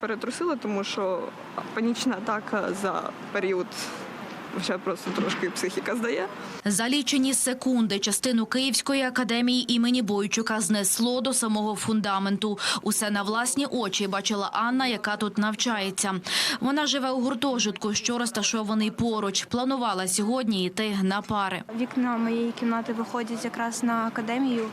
Перетрусила, тому що панічна атака за період вже просто трошки психіка здає. За лічені секунди частину Київської академії імені Бойчука знесло до самого фундаменту. Усе на власні очі бачила Анна, яка тут навчається. Вона живе у гуртожитку, що розташований поруч. Планувала сьогодні йти на пари. Вікна моєї кімнати виходять якраз на академію.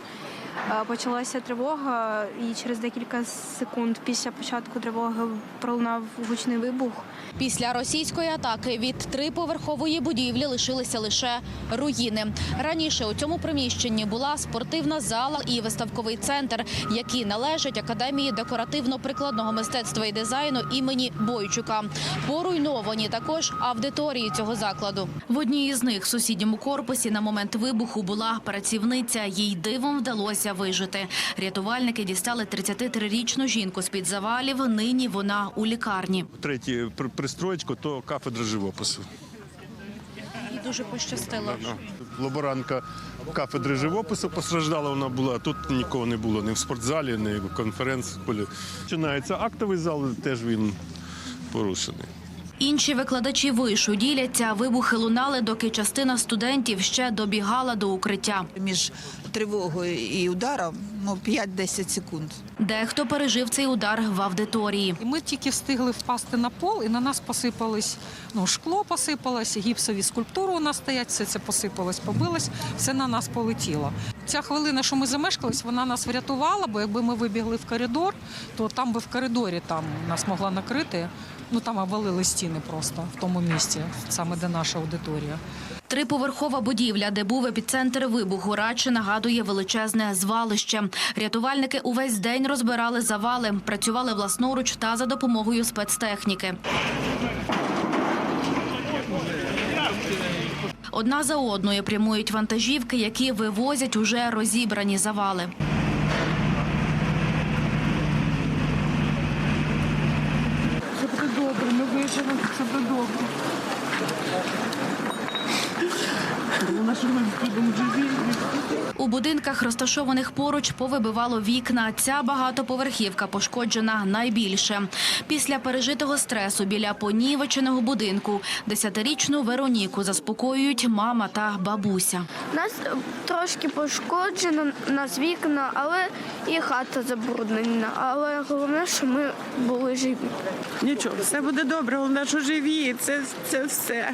Е, Почалася тривога, і через декілька секунд після початку тривоги пролунав гучний вибух. Після російської атаки від триповерхової будівлі лишилися лише руїни. Раніше у цьому приміщенні була спортивна зала і виставковий центр, які належать академії декоративно-прикладного мистецтва і дизайну імені Бойчука. Поруйновані також аудиторії цього закладу. В одній із них в сусідньому корпусі на момент вибуху була працівниця. Їй дивом вдалося вижити. Рятувальники дістали 33-річну жінку з під завалів. Нині вона у лікарні. Третє пристроєчко то кафедра живопису. І дуже пощастило. Лаборантка кафедри живопису постраждала вона була, а тут нікого не було ні в спортзалі, ні в конференц-полі. Починається актовий зал, теж він порушений. Інші викладачі вишу діляться. Вибухи лунали, доки частина студентів ще добігала до укриття. між тривогою і ударом ну, 5-10 секунд. Дехто пережив цей удар в аудиторії. І ми тільки встигли впасти на пол, і на нас посипались, ну, шкло посипалось, гіпсові скульптури у нас стоять, все це посипалось, побилось, все на нас полетіло. Ця хвилина, що ми замешкались, вона нас врятувала, бо якби ми вибігли в коридор, то там би в коридорі там нас могла накрити. Ну там обвалили стіни просто в тому місці, саме де наша аудиторія. Триповерхова будівля, де був епіцентр вибуху, радше нагадує величезне звалище. Рятувальники увесь день розбирали завали, працювали власноруч та за допомогою спецтехніки. Одна за одною прямують вантажівки, які вивозять уже розібрані завали. живуть, що додому. У будинках, розташованих поруч, повибивало вікна. Ця багатоповерхівка пошкоджена найбільше. Після пережитого стресу біля понівеченого будинку десятирічну Вероніку заспокоюють мама та бабуся. Нас трошки пошкоджено, нас вікна, але і хата забруднена. Але головне, що ми були живі. Нічого, все буде добре, головне, що живі, це, це все.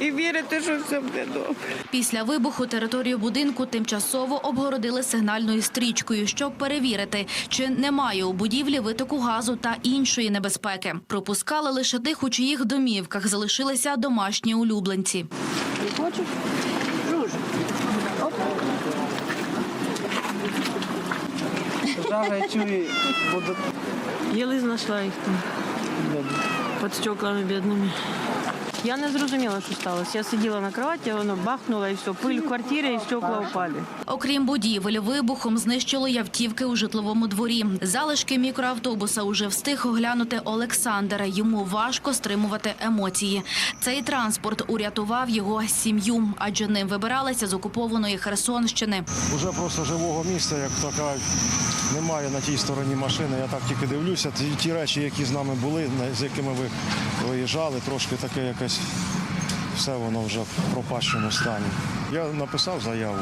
І вірити, що все буде добре. Після вибуху територію будинку тимчасово обгородили сигнальною стрічкою, щоб перевірити, чи немає у будівлі витоку газу та іншої небезпеки. Пропускали лише тих, у чиїх домівках залишилися домашні улюбленці. Буду Єли знайшла їх там під стеклами бідними. Я не зрозуміла, що сталося. Я сиділа на кроваті, воно бахнуло і все. Пиль в квартирі і стекла впали. Окрім будівель, вибухом знищило й автівки у житловому дворі. Залишки мікроавтобуса уже встиг оглянути Олександр. Йому важко стримувати емоції. Цей транспорт урятував його сім'ю, адже ним вибиралися з окупованої Херсонщини. Уже просто живого місця, як то кажуть, немає на тій стороні машини. Я так тільки дивлюся. Ті, ті речі, які з нами були, з якими ви виїжджали, трошки таке якесь все воно вже в пропащому стані. Я написав заяву.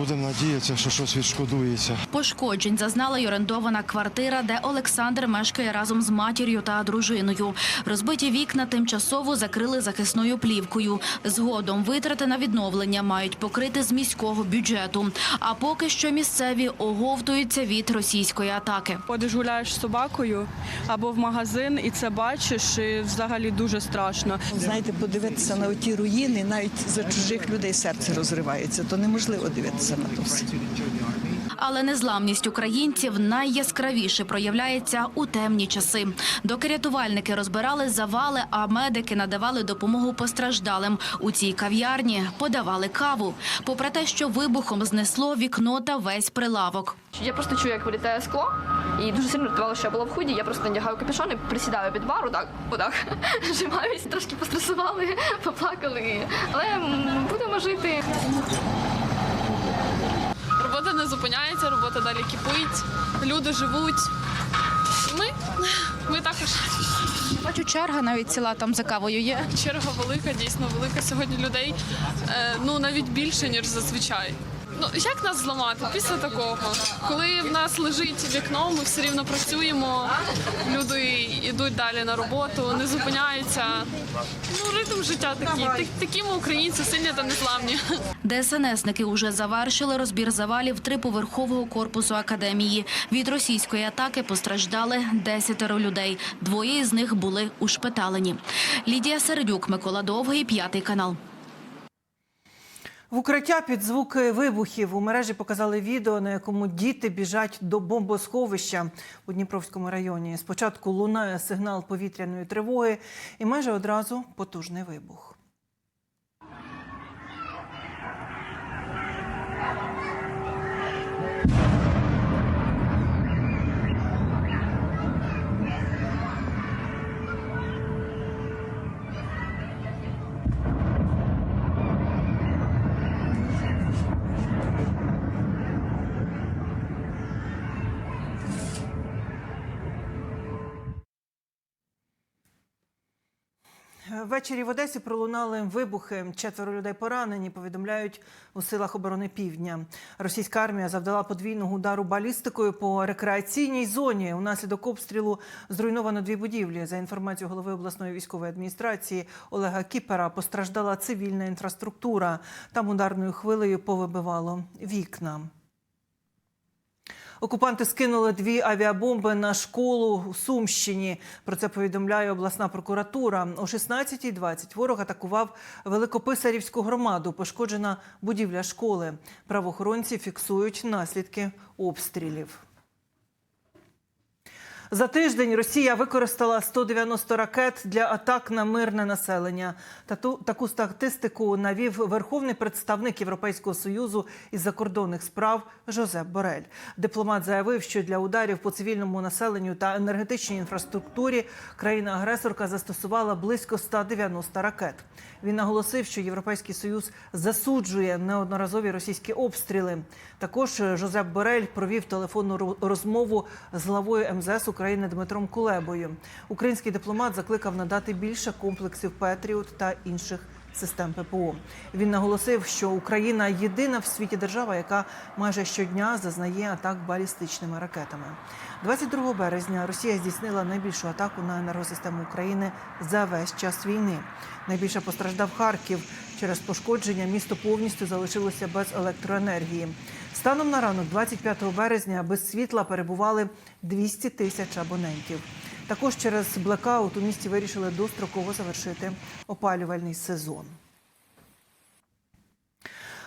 Будемо надіятися, що щось відшкодується. Пошкоджень зазнала й орендована квартира, де Олександр мешкає разом з матір'ю та дружиною. Розбиті вікна тимчасово закрили захисною плівкою. Згодом витрати на відновлення мають покрити з міського бюджету. А поки що місцеві оговтуються від російської атаки. Ходиш гуляєш з собакою або в магазин, і це бачиш, і взагалі дуже страшно. Знаєте, подивитися на ті руїни, навіть за чужих людей серце розривається, то неможливо дивитися на. Але незламність українців найяскравіше проявляється у темні часи. Доки рятувальники розбирали завали, а медики надавали допомогу постраждалим. У цій кав'ярні подавали каву. Попри те, що вибухом знесло вікно та весь прилавок. Я просто чую, як вилітає скло, і дуже сильно рятувало, що я була в худі. Я просто надягаю капюшон і присідаю під бару, так, отак, зжимаюсь, трошки постресували, поплакали. Але будемо жити. Робота не зупиняється, робота далі кипить, люди живуть. І ми також. Бачу, черга навіть ціла там за кавою є. Черга велика, дійсно велика. Сьогодні людей е, ну навіть більше, ніж зазвичай. Ну як нас зламати після такого? Коли в нас лежить вікно, ми все рівно працюємо. Люди йдуть далі на роботу, не зупиняються. Ну ритм життя такий. Так- Такі ми українці сильні та незламні. ДСНСники уже завершили розбір завалів триповерхового корпусу академії. Від російської атаки постраждали десятеро людей. Двоє із них були ушпиталені. Лідія Середюк, Микола Довгий, п'ятий канал. В укриття під звуки вибухів у мережі показали відео, на якому діти біжать до бомбосховища у Дніпровському районі. Спочатку лунає сигнал повітряної тривоги, і майже одразу потужний вибух. Ввечері в Одесі пролунали вибухи. Четверо людей поранені. Повідомляють у силах оборони Півдня. Російська армія завдала подвійного удару балістикою по рекреаційній зоні. Унаслідок обстрілу зруйновано дві будівлі. За інформацією голови обласної військової адміністрації Олега Кіпера, постраждала цивільна інфраструктура. Там ударною хвилею повибивало вікна. Окупанти скинули дві авіабомби на школу у Сумщині. Про це повідомляє обласна прокуратура. О 16.20 ворог атакував Великописарівську громаду. Пошкоджена будівля школи. Правоохоронці фіксують наслідки обстрілів. За тиждень Росія використала 190 ракет для атак на мирне населення. Тату, таку статистику навів верховний представник Європейського союзу із закордонних справ Жозеп Борель. Дипломат заявив, що для ударів по цивільному населенню та енергетичній інфраструктурі країна-агресорка застосувала близько 190 ракет. Він наголосив, що Європейський союз засуджує неодноразові російські обстріли. Також Жозеп Борель провів телефонну розмову з главою МЗС України Дмитром Кулебою. Український дипломат закликав надати більше комплексів Петріот та інших систем ППО. Він наголосив, що Україна єдина в світі держава, яка майже щодня зазнає атак балістичними ракетами. 22 березня Росія здійснила найбільшу атаку на енергосистему України за весь час війни. Найбільше постраждав Харків. Через пошкодження місто повністю залишилося без електроенергії. Станом на ранок, 25 березня, без світла перебували 200 тисяч абонентів. Також через блекаут у місті вирішили достроково завершити опалювальний сезон.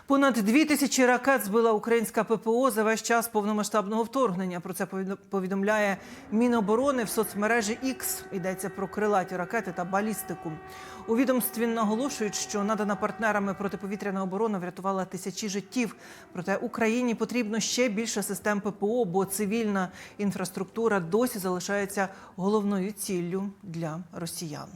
Понад дві тисячі ракет збила українська ППО за весь час повномасштабного вторгнення. Про це повідо- повідомляє Міноборони в соцмережі X. Йдеться про крилаті ракети та балістику. У відомстві наголошують, що надана партнерами протиповітряна оборона врятувала тисячі життів. Проте Україні потрібно ще більше систем ППО, бо цивільна інфраструктура досі залишається головною ціллю для росіян.